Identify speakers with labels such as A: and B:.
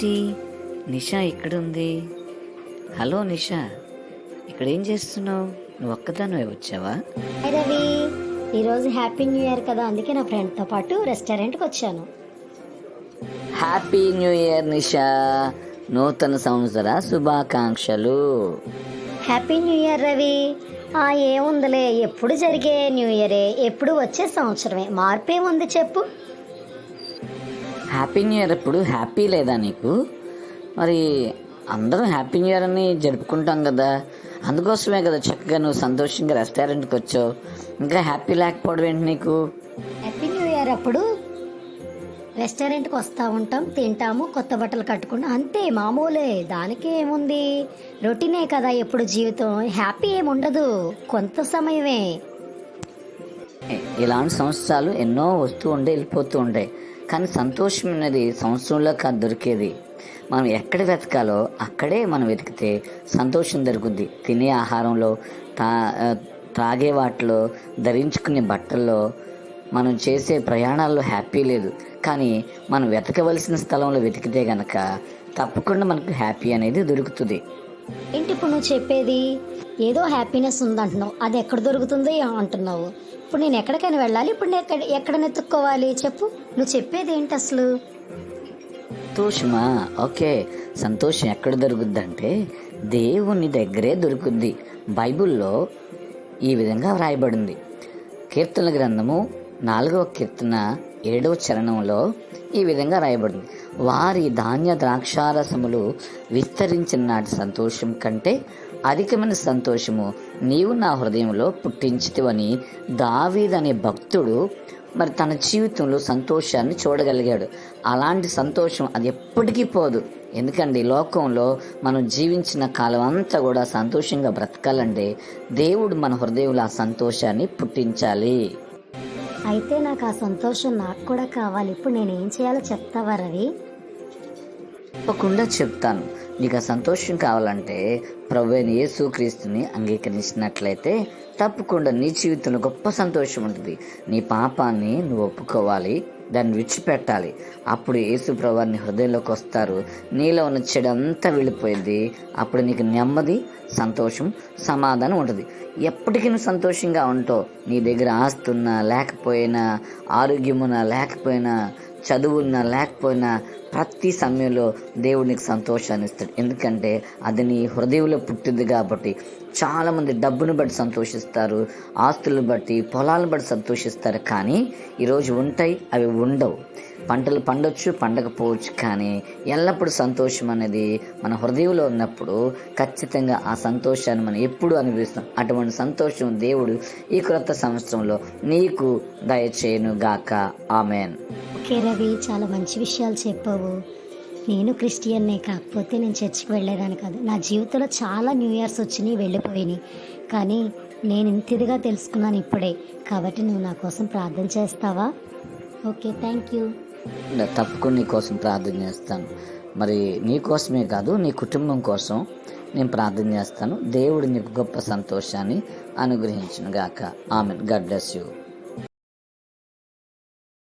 A: ఇదేంటి నిషా ఇక్కడుంది హలో నిషా ఇక్కడ ఏం చేస్తున్నావు? నువ్వు ఒక్కదానివే వచ్చావా?
B: హాయ్ రవి ఈరోజు హ్యాపీ న్యూ ఇయర్ కదా అందుకే నా ఫ్రెండ్తో పాటు రెస్టారెంట్కి వచ్చాను.
A: హ్యాపీ న్యూ ఇయర్ నిషా నూతన సంవత్సర శుభాకాంక్షలు.
B: హ్యాపీ న్యూ ఇయర్ రవి ఆ ఏముందిలే ఎప్పుడు జరిగే న్యూ ఇయరే ఎప్పుడు వచ్చే సంవత్సరమే మార్పు ఏముంది చెప్పు.
A: హ్యాపీ న్యూ ఇయర్ ఎప్పుడు హ్యాపీ లేదా నీకు? మరి అందరం హ్యాపీ న్యూ ఇయర్ అని జరుపుకుంటాం కదా. అందుకోసమే కదా చక్కగా నువ్వు సంతోషంగా రెస్టారెంట్కి వచ్చావు. ఇంకా హ్యాపీ లేకపోవడం ఏంటి నీకు?
B: హ్యాపీ న్యూ ఇయర్ అప్పుడు రెస్టారెంట్కి వస్తూ ఉంటాం తింటాము కొత్త బట్టలు కట్టుకుంటాం. అంతే మామూలే దానికి ఏముంది? రొటీనే కదా ఎప్పుడు జీవితం. హ్యాపీ ఏముండదు కొంత సమయమే.
A: ఇలాంటి సంవత్సరాలు ఎన్నో వస్తూ ఉండే వెళ్ళిపోతూ ఉంటాయి కానీ సంతోషం అనేది సంవత్సరంలో కాదు దొరికేది. మనం ఎక్కడ వెతకాలో అక్కడే మనం వెతికితే సంతోషం దొరుకుద్ది. తినే ఆహారంలో తా ఆ, త్రాగే వాటిలో ధరించుకునే బట్టల్లో మనం చేసే ప్రయాణాల్లో హ్యాపీ లేదు. కానీ మనం వెతకవలసిన స్థలంలో వెతికితే గనక తప్పకుండా మనకు హ్యాపీ అనేది దొరుకుతుంది.
B: ఏంటి ఇప్పుడు నువ్వు చెప్పేది? ఏదో హ్యాపీనెస్ ఉందంటున్నావు. అది ఎక్కడ దొరుకుతుంది అంటున్నావు. ఇప్పుడు నేను ఎక్కడికైనా వెళ్ళాలి ఇప్పుడు నేను ఎక్కడ ఎక్కడ నెత్తుక్కోవాలి చెప్పు. నువ్వు చెప్పేది ఏంటి అసలు?
A: సంతోషమా? ఓకే. సంతోషం ఎక్కడ దొరుకుద్దంటే దేవుని దగ్గరే దొరుకుద్ది. బైబిల్లో ఈ విధంగా వ్రాయబడింది. కీర్తన గ్రంథము నాలుగవ కీర్తన ఏడవ చరణంలో ఈ విధంగా రాయబడింది. వారి ధాన్య ద్రాక్షారసములు విస్తరించిన నాటి సంతోషం కంటే అధికమైన సంతోషము నీవు నా హృదయంలో పుట్టించితివని దావీదనే భక్తుడు మరి తన జీవితంలో సంతోషాన్ని చూడగలిగాడు. అలాంటి సంతోషం అది ఎప్పటికీ పోదు. ఎందుకంటే లోకంలో మనం జీవించిన కాలం అంతా కూడా సంతోషంగా బ్రతకాలంటే దేవుడు మన హృదయంలో ఆ సంతోషాన్ని పుట్టించాలి.
B: అయితే నాకు ఆ సంతోషం నాకు కూడా కావాలి. ఇప్పుడు నేను ఏం చేయాలో చెప్తావా రవి?
A: తప్పకుండా చెప్తాను. నీకు ఆ సంతోషం కావాలంటే ప్రభు అయిన యేసుక్రీస్తుని అంగీకరించినట్లయితే తప్పకుండా నీ జీవితంలో గొప్ప సంతోషం ఉంటుంది. నీ పాపాన్ని నువ్వు ఒప్పుకోవాలి. దాన్ని విడిచిపెట్టాలి. అప్పుడు యేసు ప్రభాన్ని హృదయంలోకి వస్తారు. నీలో ఉన్న చెడు అంతా వెళ్ళిపోయింది. అప్పుడు నీకు నెమ్మది సంతోషం సమాధానం ఉంటుంది. ఎప్పటికీ నువ్వు సంతోషంగా ఉంటావు. నీ దగ్గర ఆస్తున్నా లేకపోయినా ఆరోగ్యమున్నా లేకపోయినా చదువున్నా లేకపోయినా ప్రతి సమయంలో దేవునికి సంతోషాన్ని ఇస్తాడు. ఎందుకంటే అది నీ హృదయంలో పుట్టింది కాబట్టి చాలామంది డబ్బును బట్టి సంతోషిస్తారు ఆస్తులను బట్టి పొలాలను బట్టి సంతోషిస్తారు. కానీ ఈరోజు ఉంటాయి అవి ఉండవు. పంటలు పండొచ్చు పండకపోవచ్చు కానీ ఎల్లప్పుడూ సంతోషం అనేది మన హృదయంలో ఉన్నప్పుడు ఖచ్చితంగా ఆ సంతోషాన్ని మనం ఎప్పుడు అనుభవిస్తాం. అటువంటి సంతోషం దేవుడు ఈ క్రొత్త సంవత్సరంలో నీకు దయచేయను గాక ఆమెన్.
B: ఓకే రవి చాలా మంచి విషయాలు చెప్పావు. నేను క్రిస్టియన్నే కాకపోతే నేను చర్చికి వెళ్ళేదాన్ని కాదు. నా జీవితంలో చాలా న్యూ ఇయర్స్ వచ్చినాయి వెళ్ళిపోయినాయి. కానీ నేను ఇంత ఇదిగా తెలుసుకున్నాను ఇప్పుడే. కాబట్టి నువ్వు నా కోసం ప్రార్థన చేస్తావా? Okay thank you.
A: తప్పకుండా నీ కోసం ప్రార్థన చేస్తాను. మరి నీ కోసమే కాదు నీ కుటుంబం కోసం నేను ప్రార్థన చేస్తాను. దేవుడు నీకు గొప్ప సంతోషాన్ని అనుగ్రహించును గాక ఆమె గడ్ బ్లెస్ యూ.